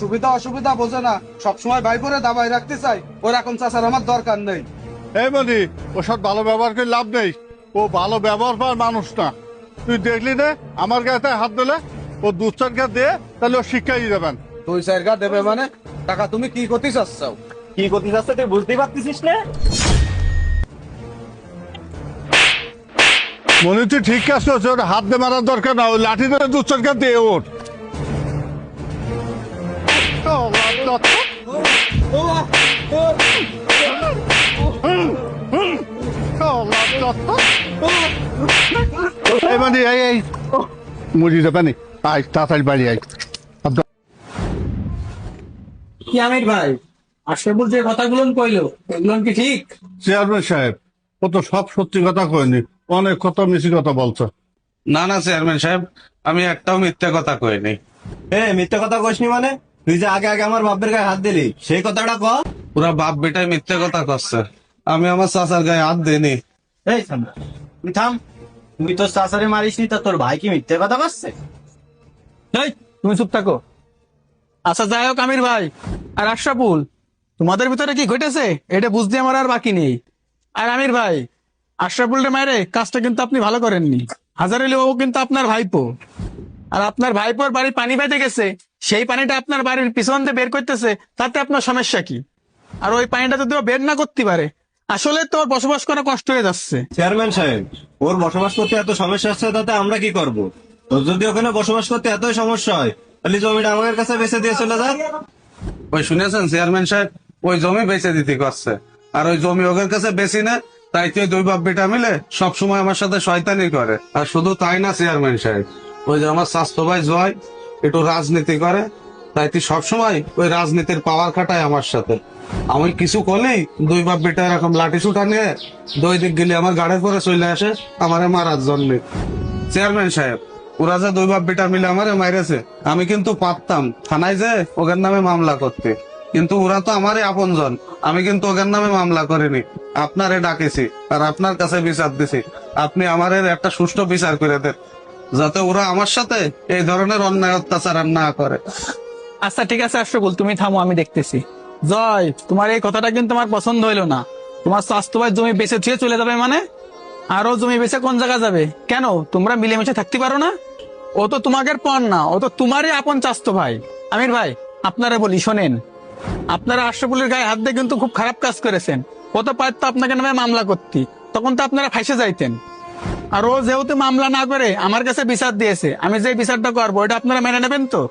সুবিধা অসুবিধা বোঝে না। সবসময় ভাই করে দাবাই রাখতে চাই। ওরকম চাচার আমার দরকার নেই। এই মনি ওসব ভালো ব্যবহার করে লাভ নেই। ও ভালো ব্যবহার পাওয়ার মানুষ না। তুই দেখলি না? আমার গায়ে হাত দিলে? ও দুশ্চনকে দিয়ে তাহলে ও শিক্ষাই দেবেন। দুই চার গা দেবে মানে? টাকা তুমি কি করতে চাচ্ছ কি করতে যাচ্ছে তুই বুঝতেই পারতেছিস না? মনে তুই ঠিক কাজ করছে ওর হাত দিয়ে মারার দরকার না। ওই লাঠি ধরে দুশ্চনকে দিয়ে ওর। এই মানে এই এই। মুড়ি দেবে নি আয় তাড়াতাড়ি বাড়ি আয়। আব্দুল কি আমির ভাই? আশরাফুল যে কথাগুলো কইলো এগুলো কি ঠিক? চেয়ারম্যান সাহেব ও তো সব সত্যি কথা কয়নি। অনেক কথা মিছি কথা বলছে। না না চেয়ারম্যান সাহেব আমি একটাও মিথ্যা কথা কইনি। এ মিথ্যে কথা কইসনি মানে? তুই যে আগে আগে আমার বাপের গায়ে হাত দিলি সেই কথাটা ক? পুরা বাপ বেটাই মিথ্যে কথা করছে। আমি আমার চাচার গায়ে হাত দিইনি। এই সামনে তুই থাম। তুই তোর মারিসনি তা তোর ভাই কি মিথ্যে কথা করছে? এই তুমি চুপ থাকো। আচ্ছা যাই হোক আমির ভাই আর আশরাফুল তোমাদের ভিতরে কি ঘটেছে? এটা বুঝতে আমার আর বাকি নেই। আর আমির ভাই আশরাফুল রে মায়েরে কাজটা কিন্তু আপনি ভালো করেননি। হাজার হলে ও কিন্তু আপনার ভাইপো। আর আপনার ভাইপোর বাড়ি পানি পাইতে গেছে। সেই পানিটা আপনার বাড়ির পিছন দিয়ে বের করতেছে তাতে আপনার সমস্যা কি? আর ওই পানিটা যদি বের না করতে পারে আসলে তোর বসবাস করা কষ্ট হয়ে যাচ্ছে। চেয়ারম্যান সাহেব ওর বসবাস করতে এত সমস্যা হচ্ছে তাতে আমরা কি করব? তোর যদি ওখানে বসবাস করতে এত সমস্যা হয় তাহলে জমিটা আমাদের কাছে বেঁচে দিয়ে চলে যাক ওই শুনেছেন চেয়ারম্যান সাহেব ওই জমি বেচে দিতে করছে। আর ওই জমি ওদের কাছে বেশি না তাই তো দুই বাপ বেটা মিলে সব সময় আমার সাথে শয়তানি করে। আর শুধু তাই না চেয়ারম্যান সাহেব? ওই যে আমার স্বাস্থ্য ভাই জয় একটু রাজনীতি করে। তাই তুই সবসময় ওই রাজনীতির পাওয়ার খাটায় আমার সাথে। আমি কিছু করলেই দুই বাপ বেটা এরকম লাঠি সুটা নিয়ে দুই দিক গেলে আমার গাড়ির পরে চলে আসে, আমারে মারার জন্যে। চেয়ারম্যান সাহেব, ওরা যে দুই বাপ বেটা মিলে আমারে মাইরেছে, আমি কিন্তু পারতাম থানায় যে ওদের নামে মামলা করতে। কিন্তু ওরা তো আমারই আপনজন, আমি কিন্তু ওদের নামে মামলা করিনি। আপনারে ডাকেছি আর আপনার কাছে বিচার দিছি। আপনি আমার একটা সুষ্ঠু বিচার করে দেন। যাতে ওরা আমার সাথে এই ধরনের অন্যায় অত্যাচার আর না করে। আচ্ছা ঠিক আছে, আশরাফুল, তুমি থামো, আমি দেখতেছি। জয়, তোমার এই কথাটা কিন্তু আমার পছন্দ হইল না। তোমার স্বাস্থ্য ভাই জমি বেঁচে থুয়ে চলে যাবে মানে? আরও জমি বেঁচে কোন জায়গা যাবে? কেন? তোমরা মিলেমিশে থাকতে পারো না? ও তো তোমাদের পণ না, ও তো তোমারই আপন চাস্তো ভাই। আমির ভাই, আপনারা বলি, শোনেন। আপনারা আশরাফুলের গায়ে হাত দিয়ে কিন্তু খুব খারাপ কাজ করেছেন। ও তো আপনাকে নামে মামলা করতে। তখন তো আপনারা ফাইসে যাইতেন। আর ও যেহেতু মামলা না করে, আমার কাছে বিচার দিয়েছে। আমি যে বিচারটা করব এটা আপনারা মেনে নেবেন তো?